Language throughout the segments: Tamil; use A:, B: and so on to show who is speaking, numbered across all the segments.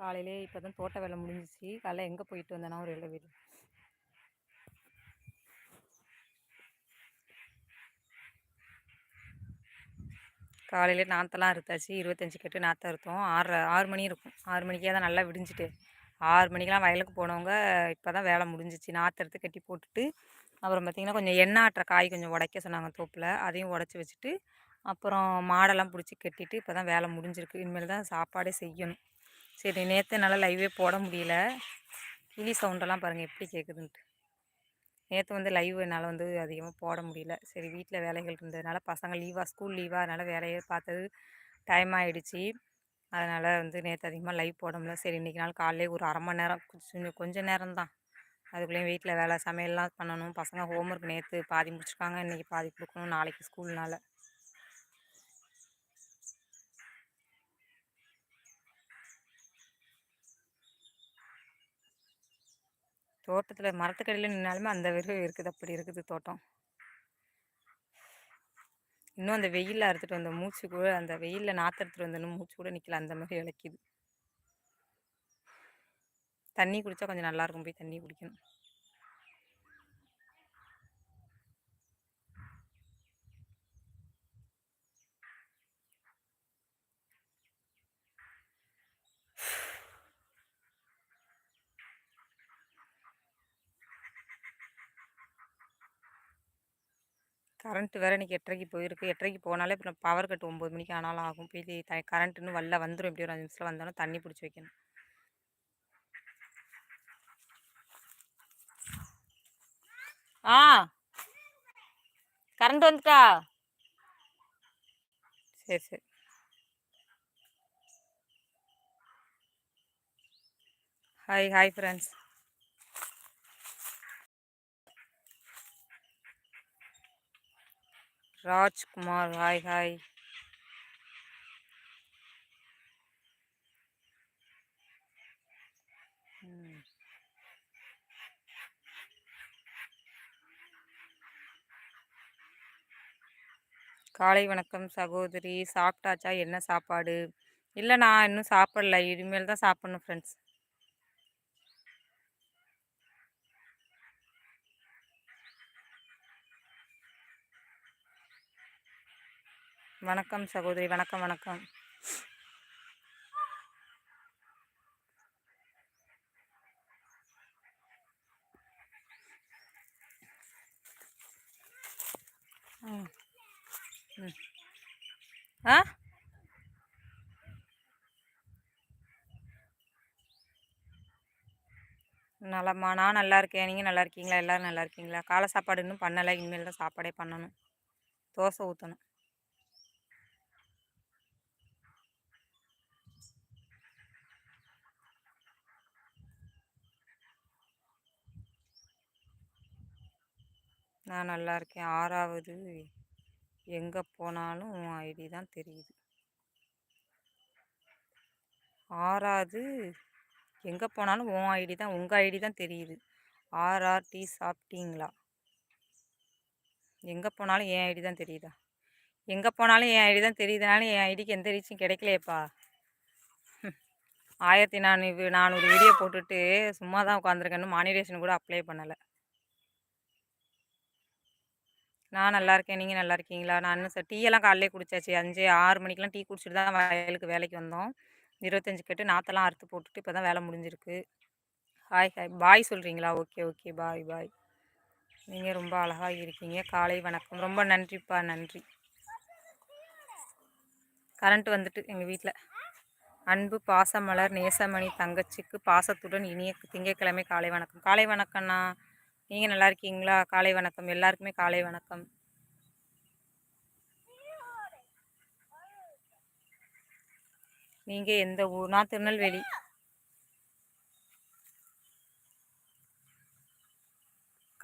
A: காலையிலே இப்போ தான் தோட்ட வேலை முடிஞ்சிச்சு. காலைல எங்கே போயிட்டு வந்தேன்னா ஒரு வேலை வீடு காலையிலே நாற்றெல்லாம் அறுத்தாச்சு. இருபத்தஞ்சி கட்டு நாற்று அறுத்தோம். ஆறு ஆறு மணி இருக்கும். ஆறு மணிக்கே தான் நல்லா விடிஞ்சிட்டு. ஆறு மணிக்கெலாம் வயலுக்கு போனவங்க இப்போ தான் வேலை முடிஞ்சிச்சு. நாற்று எடுத்து கட்டி போட்டுட்டு அப்புறம் பார்த்திங்கன்னா கொஞ்சம் எண்ணெய் ஆட்டுற காய் கொஞ்சம் உடைக்க சொன்னாங்க தோப்பில். அதையும் உடச்சி வச்சுட்டு அப்புறம் மாடெல்லாம் பிடிச்சி கட்டிட்டு இப்போ தான் வேலை முடிஞ்சிருக்கு. இனிமேல் தான் சாப்பாடே செய்யணும். சரி நேற்று என்னால் லைவே போட முடியல. கிளி சவுண்டெல்லாம் பாருங்கள் எப்படி கேட்குதுன்ட்டு நேற்று வந்து லைவ் என்னால் வந்து அதிகமாக போட முடியல. சரி வீட்டில் வேலைகள் இருந்ததுனால பசங்க லீவாக ஸ்கூல் லீவாக அதனால் வேலையை பார்த்தது டைம் ஆகிடுச்சி அதனால் வந்து நேற்று அதிகமாக லைவ் போட முடியல. சரி இன்றைக்கி நாள் காலையிலே ஒரு அரை மணி நேரம் கொஞ்சம் கொஞ்சம் நேரம் தான். அதுக்குள்ளேயும் வீட்டில் வேலை சமையல்லாம் பண்ணணும். பசங்க ஹோம்ஒர்க் நேற்று பாதி முடிச்சிருக்காங்க இன்றைக்கி பாதி கொடுக்கணும் நாளைக்கு ஸ்கூல்னால் தோட்டத்தில் மரத்துக்கடியில் நின்னாலுமே அந்த வெறும் இருக்குது அப்படி இருக்குது தோட்டம். இன்னும் அந்த வெயிலில் அறுத்துட்டு வந்த மூச்சு கூட அந்த வெயிலில் நாற்று எடுத்துகிட்டு வந்த மூச்சு கூட நிற்கல அந்த மாதிரி இழைக்குது தண்ணி குடித்தா கொஞ்சம் நல்லாயிருக்கும் போய் தண்ணி குடிக்கணும். கரண்ட்டு வேறு இன்றைக்கி எட்டரைக்கு போயிருக்கு. எட்டரைக்கு போனாலே அப்புறம் பவர் கட் ஒம்பது மணிக்கு ஆனாலும் ஆகும். போய் த கரண்ட்டுன்னு வரல வந்துடும் எப்படி ஒரு அஞ்சு நிமிஷத்தில் வந்தாலும் தண்ணி பிடிச்சி வைக்கணும். ஆ. கரண்ட் வந்துட்டா? சரி சரி. Hi hi friends Rajkumar hi hi. காலை வணக்கம் சகோதரி. சாப்பிட்டாச்சா? என்ன சாப்பாடு? இல்லை நான் இன்னும் சாப்பிடல. இனிமேல் தான் சாப்பிட்ணும் ஃப்ரெண்ட்ஸ் வணக்கம் சகோதரி வணக்கம் வணக்கம். ஆ? நலமா நான் நல்லா இருக்கேன். நீங்கள் நல்லா இருக்கீங்களா? எல்லோரும் நல்லா இருக்கீங்களா? காலை சாப்பாடு இன்னும் பண்ணலை. இனிமேல் தான் சாப்பாடே பண்ணணும். தோசை ஊற்றணும் நான் நல்லா இருக்கேன். ஆறாவது எங்கே போனாலும் உன் ஐடி தான் தெரியுது. ஆறாவது எங்கே போனாலும் உன் ஐடி தான் உங்கள் ஐடி தான் தெரியுது. ஆர்ஆர்டி சாப்பிட்டீங்களா? எங்கே போனாலும் என் ஐடி தான் தெரியுதா? எங்கே போனாலும் என் ஐடி தான் தெரியுதுனாலும் என் ஐடிக்கு எந்த ரீச்சும் கிடைக்கலையப்பா. ஆயிரத்தி நானூறு நானூறு வீடியோ போட்டுட்டு சும்மா தான் உட்காந்துருக்கேன்னு மானிடேஷன் கூட அப்ளை பண்ணலை. நான் நல்லா இருக்கேன் நீங்கள் நல்லா இருக்கீங்களா? நான் இன்னும் சார் டீயெல்லாம் காலையிலே குடிச்சாச்சு. அஞ்சு ஆறு மணிக்கெலாம் டீ குடிச்சிட்டு தான் வயலுக்கு வேலைக்கு வந்தோம். இருபத்தஞ்சி கட்டு நாற்றெல்லாம் அறுத்து போட்டுட்டு இப்போ தான் வேலை முடிஞ்சிருக்கு. Hi hi. பாய் சொல்கிறீங்களா ஓகே ஓகே. பாய் பாய். நீங்கள் ரொம்ப அழகாக இருக்கீங்க. காலை வணக்கம். ரொம்ப நன்றிப்பா. நன்றி. கரண்ட் வந்துட்டு எங்கள் வீட்டில் அன்பு பாசமலர் நேசமணி தங்கச்சிக்கு பாசத்துடன் இனிய திங்கட்கிழமை காலை வணக்கம். காலை வணக்கம்ண்ணா. நீங்கள் நல்லா இருக்கீங்களா? காலை வணக்கம். எல்லாருக்குமே காலை வணக்கம். நீங்கள் எந்த ஊர் நான் திருநெல்வேலி.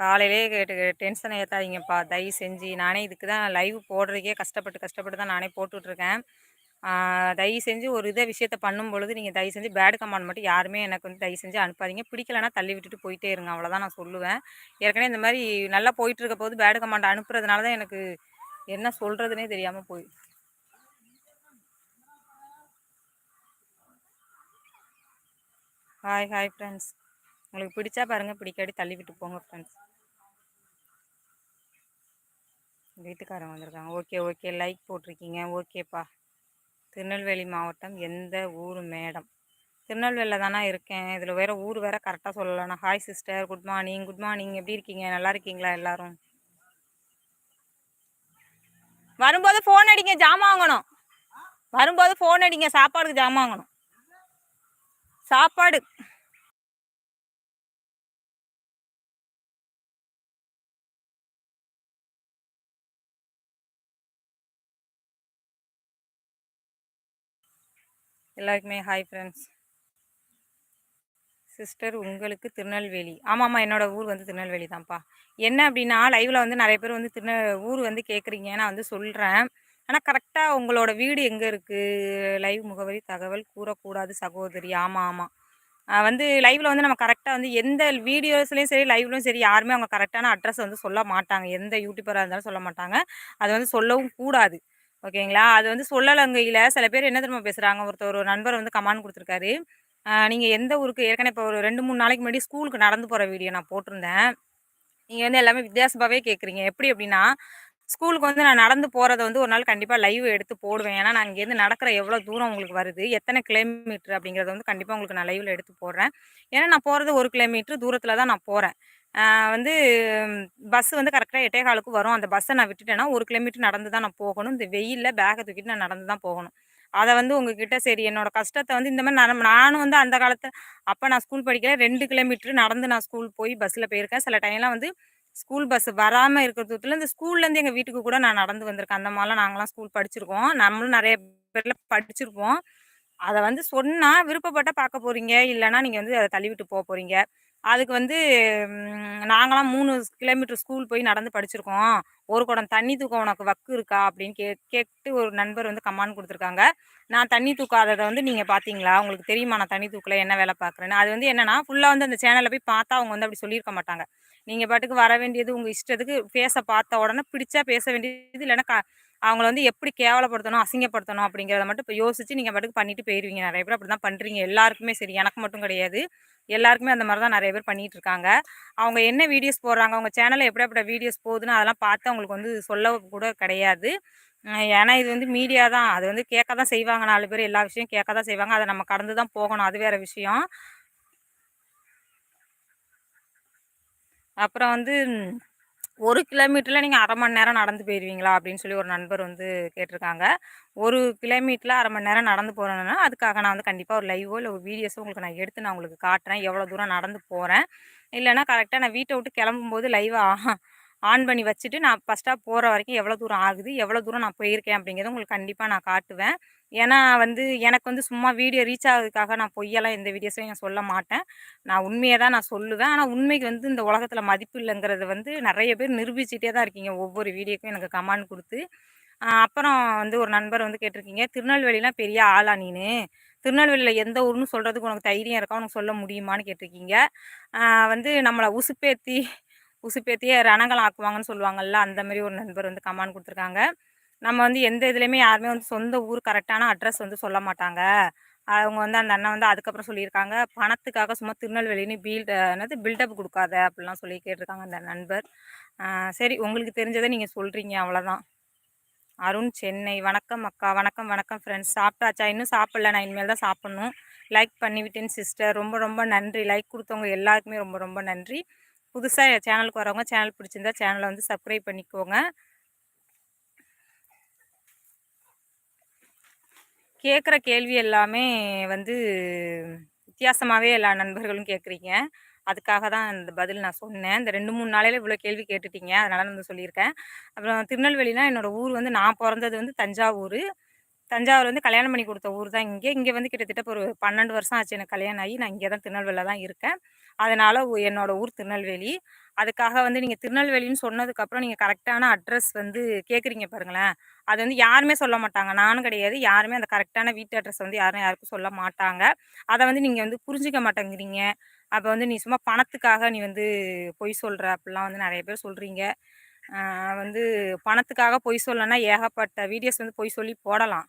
A: காலையிலே டென்ஷன் ஏற்றாதீங்கப்பா தயவு செஞ்சு. நானே இதுக்கு தான் லைவ் போடுறதுக்கே கஷ்டப்பட்டு கஷ்டப்பட்டு தான் நானே போட்டுட்ருக்கேன். தயவு செஞ்சு ஒரு இதை விஷயத்த பண்ணும் பொழுது நீங்கள் தயவு செஞ்சு பேட் கமாண்ட் மட்டும் யாருமே எனக்கு வந்து தயவு செஞ்சு அனுப்பாதீங்க. பிடிக்கலனா தள்ளி விட்டுட்டு போயிட்டே இருங்க. அவ்வளோதான் நான் சொல்லுவேன். ஏற்கனவே இந்த மாதிரி நல்லா போயிட்டு இருக்க போது பேட் கமாண்ட் அனுப்புறதுனால தான் எனக்கு என்ன சொல்கிறதுனே தெரியாமல் போய் ஹாய் ஹாய் ஃப்ரெண்ட்ஸ் உங்களுக்கு பிடிச்சா பாருங்கள் பிடிக்காடி தள்ளி விட்டு போங்க ஃப்ரெண்ட்ஸ் வீட்டுக்காரங்க வந்திருக்காங்க. ஓகே ஓகே லைக் போட்டிருக்கீங்க. ஓகேப்பா திருநெல்வேலி மாவட்டம் எந்த ஊர் மேடம்? திருநெல்வேலியில் தானே இருக்கேன். இதில் வேறு ஊர் வேறு கரெக்டாக சொல்லலைண்ணா. Hi sister good morning good morning எப்படி இருக்கீங்க? நல்லா இருக்கீங்களா எல்லாரும்? வரும்போது ஃபோன் அடிங்க ஜாமான் வாங்கணும். வரும்போது ஃபோன் அடிங்க சாப்பாடுக்கு ஜாமான் வாங்கணும். சாப்பாடு. எல்லாருக்குமே ஹாய் ஃப்ரெண்ட்ஸ் சிஸ்டர் உங்களுக்கு திருநெல்வேலி. ஆமாம்மா என்னோடய ஊர் வந்து திருநெல்வேலி தான்ப்பா என்ன அப்படின்னா லைவில் வந்து நிறைய பேர் வந்து திருநெ ஊர் வந்து கேட்குறீங்க நான் வந்து சொல்கிறேன் ஆனால் கரெக்டாக உங்களோட வீடு எங்கே இருக்குது லைவ் முகவரி தகவல் கூறக்கூடாது சகோதரி. ஆமாம் ஆமாம் வந்து லைவில் வந்து நம்ம கரெக்டாக வந்து எந்த வீடியோஸ்லேயும் சரி லைவ்லையும் சரி யாருமே அவங்க கரெக்டான அட்ரஸ் வந்து சொல்ல மாட்டாங்க. எந்த யூடியூபராக இருந்தாலும் சொல்ல மாட்டாங்க. அது வந்து சொல்லவும் கூடாது. ஓகேங்களா? அது வந்து சொல்லலங்கையில் சில பேர் என்ன தெரியுமா பேசுகிறாங்க ஒருத்தர் ஒரு நண்பர் வந்து கமாண்ட் கொடுத்துருக்காரு. நீங்கள் எந்த ஊருக்கு ஏற்கனவே இப்போ ஒரு ரெண்டு மூணு நாளைக்கு முன்னாடி ஸ்கூலுக்கு நடந்து போகிற வீடியோ நான் போட்டிருந்தேன். நீங்கள் வந்து எல்லாமே வித்தியாசமாகவே கேட்குறீங்க எப்படி அப்படின்னா ஸ்கூலுக்கு வந்து நான் நடந்து போகிறத வந்து ஒரு நாள் கண்டிப்பாக லைவ் எடுத்து போடுவேன். ஏன்னா நான் இங்கேருந்து நடக்கிற எவ்வளோ தூரம் உங்களுக்கு வருது எத்தனை கிலோமீட்டர் அப்படிங்கிறத வந்து கண்டிப்பாக உங்களுக்கு நான் லைவில் எடுத்து போடுறேன். ஏன்னா நான் போகிறது ஒரு கிலோமீட்டர் தூரத்தில் தான் நான் போகிறேன் வந்து பஸ் வந்து கரெக்டாக எட்டே காலுக்கு வரும். அந்த பஸ்ஸை நான் விட்டுட்டேன்னா ஒரு கிலோமீட்டர் நடந்து தான் நான் போகணும். இந்த வெயிலில் பேக்கை தூக்கிட்டு நான் நடந்து தான் போகணும். அதை வந்து உங்ககிட்ட சரி என்னோட கஷ்டத்தை வந்து இந்த மாதிரி நான் நானும் வந்து அந்த காலத்தை அப்போ நான் ஸ்கூல் படிக்கல. ரெண்டு கிலோமீட்டர் நடந்து நான் ஸ்கூல் போய் பஸ்ஸில் போயிருக்கேன். சில டைம்லாம் வந்து ஸ்கூல் பஸ் வராமல் இருக்கிற தூரத்தில் இந்த ஸ்கூல்லேருந்து எங்கள் வீட்டுக்கு கூட நான் நடந்து வந்திருக்கேன். அந்த மாதிரிலாம் நாங்களாம் ஸ்கூல் படிச்சிருக்கோம். நம்மளும் நிறைய பேரில் படிச்சிருப்போம். அதை வந்து சொன்னால் விருப்பப்பட்ட பார்க்க போகிறீங்க இல்லைனா நீங்கள் வந்து அதை தள்ளிவிட்டு போக போகிறீங்க அதுக்கு வந்து நாங்களாம் மூணு கிலோமீட்டர் ஸ்கூல் போய் நடந்து படிச்சிருக்கோம். ஒரு குடம் தண்ணி தூக்க உனக்கு வக்கு இருக்கா? அப்படின்னு கே கேட்டு ஒரு நண்பர் வந்து கமான் கொடுத்துருக்காங்க. நான் தண்ணி தூக்காததை வந்து நீங்கள் பார்த்தீங்களா? உங்களுக்கு தெரியுமா? நான் தண்ணி தூக்கல என்ன வேலை பார்க்குறேன்னு. அது வந்து என்னென்னா ஃபுல்லாக வந்து அந்த சேனலில் போய் பார்த்தா அவங்க வந்து அப்படி சொல்லியிருக்க மாட்டாங்க. நீங்கள் பாட்டுக்கு வர வேண்டியது உங்கள் இஷ்டத்துக்கு பேச பார்த்த உடனே பிடிச்சா பேச வேண்டியது இல்லைன்னா க அவங்கள வந்து எப்படி கேவலப்படுத்தணும் அசிங்கப்படுத்தணும் அப்படிங்கிறத மட்டும் இப்போ யோசிச்சு நீங்கள் பாட்டுக்கு பண்ணிட்டு போயிடுவீங்க நிறைய பேர் அப்படி தான் பண்ணுறீங்க எல்லாருக்குமே சரி எனக்கு மட்டும் கிடையாது. எல்லாருக்குமே அந்த மாதிரி தான் நிறைய பேர் பண்ணிகிட்டு இருக்காங்க. அவங்க என்ன வீடியோஸ் போடுறாங்க அவங்க சேனலில் எப்படி எப்படி வீடியோஸ் போகுதுன்னு அதெல்லாம் பார்த்து அவங்களுக்கு வந்து சொல்ல கூட கிடையாது. ஏன்னா இது வந்து மீடியா தான். அது வந்து கேட்க தான் செய்வாங்க. நாலு பேர் எல்லா விஷயம் கேட்க தான் செய்வாங்க. அதை நம்ம கடந்து தான் போகணும். அது வேற விஷயம். அப்புறம் வந்து ஒரு கிலோமீட்டரில் நீங்கள் அரை மணி நேரம் நடந்து போயிடுவீங்களா அப்படின்னு சொல்லி ஒரு நண்பர் வந்து கேட்டிருக்காங்க. ஒரு கிலோமீட்டரில் அரை மணி நேரம் நடந்து போகிறேன்னா அதுக்காக நான் வந்து கண்டிப்பாக ஒரு லைவோ இல்லை ஒரு வீடியோஸோ உங்களுக்கு நான் எடுத்து நான் உங்களுக்கு காட்டுறேன். எவ்வளோ தூரம் நடந்து போகிறேன் இல்லைனா கரெக்டாக நான் வீட்டை விட்டு கிளம்பும்போது லைவாக ஆன் பண்ணி வச்சுட்டு நான் ஃபஸ்ட்டாக போகிற வரைக்கும் எவ்வளோ தூரம் ஆகுது எவ்வளோ தூரம் நான் போயிருக்கேன் அப்படிங்கிறத உங்களுக்கு கண்டிப்பாக நான் காட்டுவேன். ஏன்னா வந்து எனக்கு வந்து சும்மா வீடியோ ரீச் ஆகுறதுக்காக நான் பொய்யெல்லாம் எந்த வீடியோஸையும் நான் சொல்ல மாட்டேன். நான் உண்மையை தான் நான் சொல்லுவேன். ஆனால் உண்மைக்கு வந்து இந்த உலகத்தில் மதிப்பு இல்லைங்கிறது வந்து நிறைய பேர் நிரூபிச்சிட்டே தான் இருக்கீங்க. ஒவ்வொரு வீடியோக்கும் எனக்கு கமெண்ட் கொடுத்து. அப்புறம் வந்து ஒரு நண்பர் வந்து கேட்டிருக்கீங்க திருநெல்வேலிலாம் பெரிய ஆளா நீனு? திருநெல்வேலியில் எந்த ஊர்னு சொல்கிறதுக்கு உனக்கு தைரியம் இருக்கா? உனக்கு சொல்ல முடியுமான்னு கேட்டிருக்கீங்க. வந்து நம்மளை உசுப்பேத்தி உசுப்பேத்தியே ரணங்கலம் ஆக்குவாங்கன்னு சொல்லுவாங்கல்ல அந்த மாதிரி ஒரு நண்பர் வந்து கமான் கொடுத்துருக்காங்க. நம்ம வந்து எந்த இதுலேயுமே யாருமே வந்து சொந்த ஊர் கரெக்டான அட்ரஸ் வந்து சொல்ல மாட்டாங்க. அவங்க வந்து அந்த அண்ணன் வந்து அதுக்கப்புறம் சொல்லியிருக்காங்க பணத்துக்காக சும்மா திருநெல்வேலின்னு பீல்ட் என்னது பில்டப் கொடுக்காத அப்படிலாம் சொல்லி கேட்டிருக்காங்க அந்த நண்பர். சரி உங்களுக்கு தெரிஞ்சதை நீங்கள் சொல்கிறீங்க அவ்வளோதான் அருண் சென்னை. வணக்கம் அக்கா வணக்கம் வணக்கம் ஃப்ரெண்ட்ஸ் சாப்பிட்டாச்சா? இன்னும் சாப்பிடல நான் இனிமேல் தான் சாப்பிட்ணும். லைக் பண்ணிவிட்டேன் சிஸ்டர் ரொம்ப ரொம்ப நன்றி. லைக் கொடுத்தவங்க எல்லாருக்குமே ரொம்ப ரொம்ப நன்றி. புதுசாக சேனலுக்கு வரவங்க சேனல் பிடிச்சிருந்தா சேனலை வந்து சப்ஸ்கிரைப் பண்ணிக்கோங்க. கேட்குற கேள்வி எல்லாமே வந்து வித்தியாசமாகவே எல்லா நண்பர்களும் கேட்குறீங்க அதுக்காக தான் இந்த பதில் நான் சொன்னேன். இந்த ரெண்டு மூணு நாளையில் இவ்வளோ கேள்வி கேட்டுட்டீங்க. அதனால் நான் வந்து சொல்லியிருக்கேன். அப்புறம் திருநெல்வேலினா என்னோடய ஊர் வந்து நான் பிறந்தது வந்து தஞ்சாவூர். தஞ்சாவூர் வந்து கல்யாணம் பண்ணி கொடுத்த ஊர் தான் இங்கே. இங்கே வந்து கிட்டத்தட்ட ஒரு பன்னெண்டு வருஷம் ஆச்சு எனக்கு கல்யாணம் ஆகி. நான் இங்கே தான் திருநெல்வேலியில் தான் இருக்கேன். அதனால் என்னோடய ஊர் திருநெல்வேலி. அதுக்காக வந்து நீங்கள் திருநெல்வேலின்னு சொன்னதுக்கப்புறம் நீங்கள் கரெக்டான அட்ரஸ் வந்து கேட்குறீங்க பாருங்களேன். அது வந்து யாருமே சொல்ல மாட்டாங்க. நானும் கிடையாது. யாருமே அந்த கரெக்டான வீட்டு அட்ரஸ் வந்து யாரும் யாருக்கும் சொல்ல மாட்டாங்க. அதை வந்து நீங்கள் வந்து புரிஞ்சிக்க மாட்டேங்கிறீங்க. அப்போ வந்து நீ சும்மா பணத்துக்காக நீ வந்து பொய் சொல்கிற அப்படிலாம் வந்து நிறைய பேர் சொல்கிறீங்க வந்து பணத்துக்காக பொய் சொல்லனா ஏகப்பட்ட வீடியோஸ் வந்து பொய் சொல்லி போடலாம்.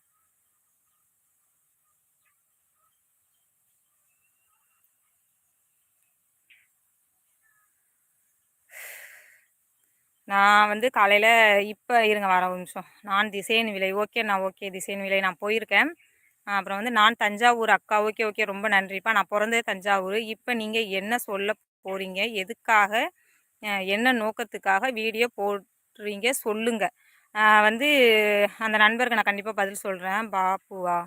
A: நான் வந்து காலையில் இப்போ இருங்க வர நிமிஷம். நான் திசையன் விலை. ஓகே நான் ஓகே. திசையன் விலை நான் போயிருக்கேன். அப்புறம் வந்து நான் தஞ்சாவூர் அக்கா. Okay okay. ரொம்ப நன்றிப்பா. நான் பிறந்தது தஞ்சாவூர். இப்போ நீங்கள் என்ன சொல்ல போகிறீங்க எதுக்காக என்ன நோக்கத்துக்காக வீடியோ போடுறீங்க? சொல்லுங்கள் வந்து அந்த நண்பருக்கு நான் கண்டிப்பாக பதில் சொல்கிறேன் பாப்புவா.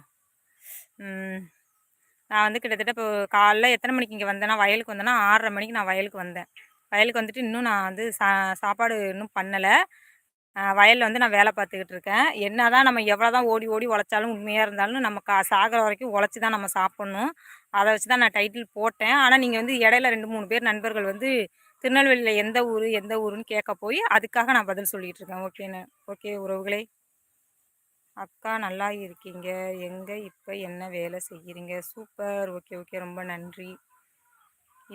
A: நான் வந்து கிட்டத்தட்ட இப்போ காலைல எத்தனை மணிக்கு இங்கே வந்தேன்னா வயலுக்கு வந்தேன்னா ஆறரை மணிக்கு நான் வயலுக்கு வந்தேன். வயலுக்கு வந்துட்டு இன்னும் நான் வந்து சா சாப்பாடு இன்னும் பண்ணலை. வயலில் வந்து நான் வேலை பார்த்துக்கிட்டு இருக்கேன். என்ன தான் நம்ம எவ்வளோ தான் ஓடி ஓடி உழைச்சாலும் உண்மையாக இருந்தாலும் நம்ம கா சாகிற வரைக்கும் உழைச்சி தான் நம்ம சாப்பிட்ணும். அதை வச்சு தான் நான் டைட்டில் போட்டேன். ஆனால் நீங்கள் வந்து இடையில ரெண்டு மூணு பேர் நண்பர்கள் வந்து திருநெல்வேலியில் எந்த ஊர் எந்த ஊருன்னு கேட்க போய் அதுக்காக நான் பதில் சொல்லிகிட்டு இருக்கேன். ஓகேன்னு ஓகே உறவுகளே. அக்கா நல்லா இருக்கீங்க. எங்கே இப்போ என்ன வேலை செய்கிறீங்க சூப்பர். Okay okay. ரொம்ப நன்றி.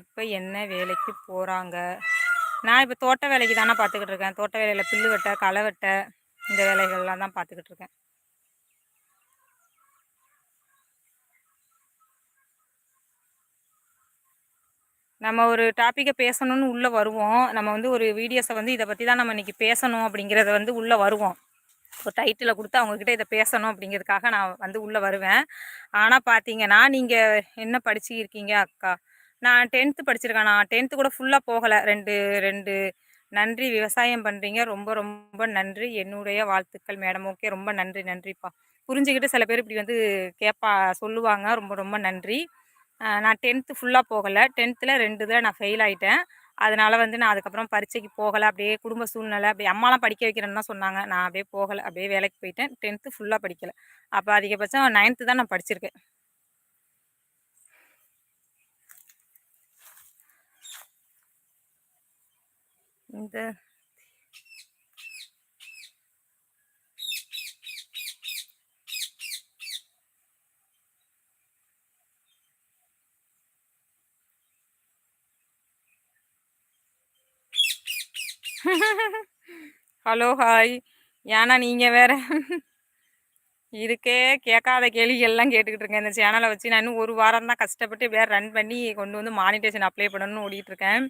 A: இப்போ என்ன வேலைக்கு போகிறாங்க நான் இப்போ தோட்ட வேலைக்கு தானே பார்த்துக்கிட்டு இருக்கேன். தோட்ட வேலையில் புல்லு வெட்ட களை வெட்ட இந்த வேலைகள்லாம் தான் பார்த்துக்கிட்டு இருக்கேன். நம்ம ஒரு டாப்பிக்கை பேசணும்னு உள்ளே வருவோம். நம்ம வந்து ஒரு வீடியோஸை வந்து இதை பற்றி தான் நம்ம இன்றைக்கி பேசணும் அப்படிங்கிறத வந்து உள்ளே வருவோம். ஒரு டைட்டிலை கொடுத்து அவங்கக்கிட்ட இதை பேசணும் அப்படிங்கிறதுக்காக நான் வந்து உள்ளே வருவேன். ஆனால் பார்த்தீங்கன்னா நீங்கள் என்ன படிச்சு இருக்கீங்க அக்கா? நான் டென்த்து படிச்சிருக்கேன். நான் டென்த்து கூட ஃபுல்லாக போகலை. ரெண்டு ரெண்டு நன்றி விவசாயம் பண்ணுறீங்க ரொம்ப ரொம்ப நன்றி. என்னுடைய வாழ்த்துக்கள் மேடம் ஓகே ரொம்ப நன்றி நன்றிப்பா. புரிஞ்சுக்கிட்டு சில பேர் இப்படி வந்து கேட்பா சொல்லுவாங்க. ரொம்ப ரொம்ப நன்றி. நான் டென்த்து ஃபுல்லாக போகலை. டென்த்தில் ரெண்டு இதில் நான் ஃபெயில் ஆகிட்டேன் அதனால் வந்து நான் அதுக்கப்புறம் பரீட்சைக்கு போகலை. அப்படியே குடும்ப சூழ்நிலை அப்படி அம்மாலாம் படிக்க வைக்கிறேன்னு தான் சொன்னாங்க. நான் அப்படியே போகலை. அப்படியே வேலைக்கு போயிட்டேன். டென்த்து ஃபுல்லாக படிக்கலை. அப்போ அதிகபட்சம் நைன்த்து தான் நான் படிச்சிருக்கேன். இந்த ஹலோ ஹாய் ஏன்னா நீங்கள் வேறு? இதுக்கே கேட்காத கேள்விகள்லாம் கேட்டுக்கிட்டு இருக்கேன். இந்த சேனலை வச்சு நான் இன்னும் ஒரு வாரம் தான் கஷ்டப்பட்டு வேறு ரன் பண்ணி கொண்டு வந்து மானிட்டேஷன் அப்ளை பண்ணணும்னு ஓடிட்டுருக்கேன்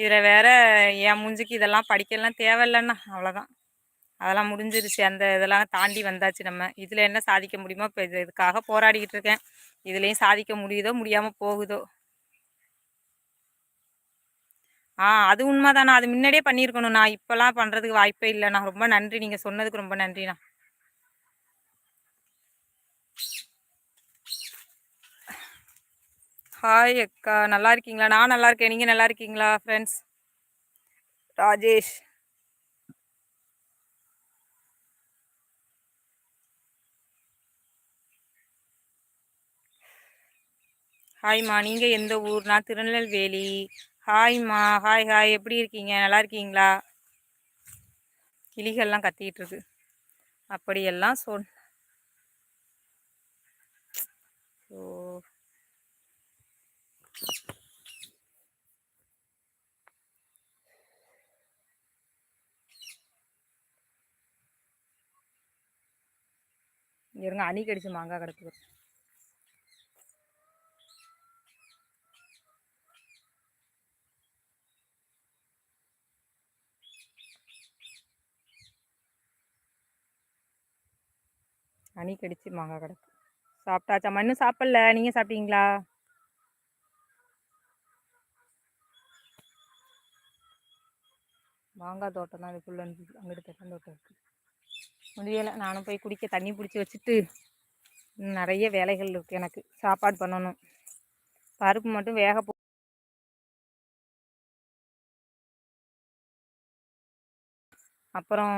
A: இதில் வேறு என் மூஞ்சிக்கு இதெல்லாம் படிக்கலாம் தேவையில்லைண்ணா அவ்வளோதான் அதெல்லாம் முடிஞ்சிருச்சு. அந்த இதெல்லாம் தாண்டி வந்தாச்சு நம்ம. இதில் என்ன சாதிக்க முடியுமோ இப்போ இது இதுக்காக போராடிக்கிட்டு இருக்கேன். இதுலேயும் சாதிக்க முடியுதோ முடியாமல் போகுதோ. ஆ அது உண்மைதாண்ணா அது முன்னாடியே பண்ணியிருக்கணும்ண்ணா இப்போல்லாம் பண்ணுறதுக்கு வாய்ப்பே இல்லைண்ணா ரொம்ப நன்றி. நீங்கள் சொன்னதுக்கு ரொம்ப நன்றிண்ணா. ஹாய் அக்கா நல்லா இருக்கீங்களா? நான் நல்லா இருக்கேன். நீங்கள் நல்லா இருக்கீங்களா ஃப்ரெண்ட்ஸ் ராஜேஷ். ஹாய்மா நீங்கள் எந்த ஊர்? நான் திருநெல்வேலி. ஹாய்மா ஹாய் ஹாய் எப்படி இருக்கீங்க? நல்லா இருக்கீங்களா? கிளிகள்லாம் கத்திக்கிட்டு இருக்கு. அப்படியெல்லாம் சொல் ஓ. இருங்க அணி கடிச்சு மாங்காய் கிடக்கு அணி கடிச்சு மாங்காய் கிடக்கு. சாப்பிட்டாச்சா? இன்னும் சாப்பிடல. நீங்கள் சாப்பிட்டீங்களா? மாங்காய் தோட்டம் தான் இதுக்குள்ளே இருந்துச்சு அங்கிட்டு தென்னந்தோட்டம் இருக்குது முடியலை. நானும் போய் குடிக்க தண்ணி பிடிச்சி வச்சுட்டு நிறைய வேலைகள் இருக்குது எனக்கு. சாப்பாடு பண்ணணும். பருப்பு மட்டும் வேக போ அப்புறம்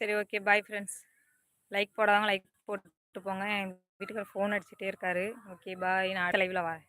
A: சரி ஓகே. Bye friends. லைக் போடாதவங்க லைக் போட்டு போங்க. என் வீட்டுக்கார ஃபோன் அடிச்சுட்டே இருக்காரு. ஓகே பாய் நான் அடுத்த லைவில் வரேன்.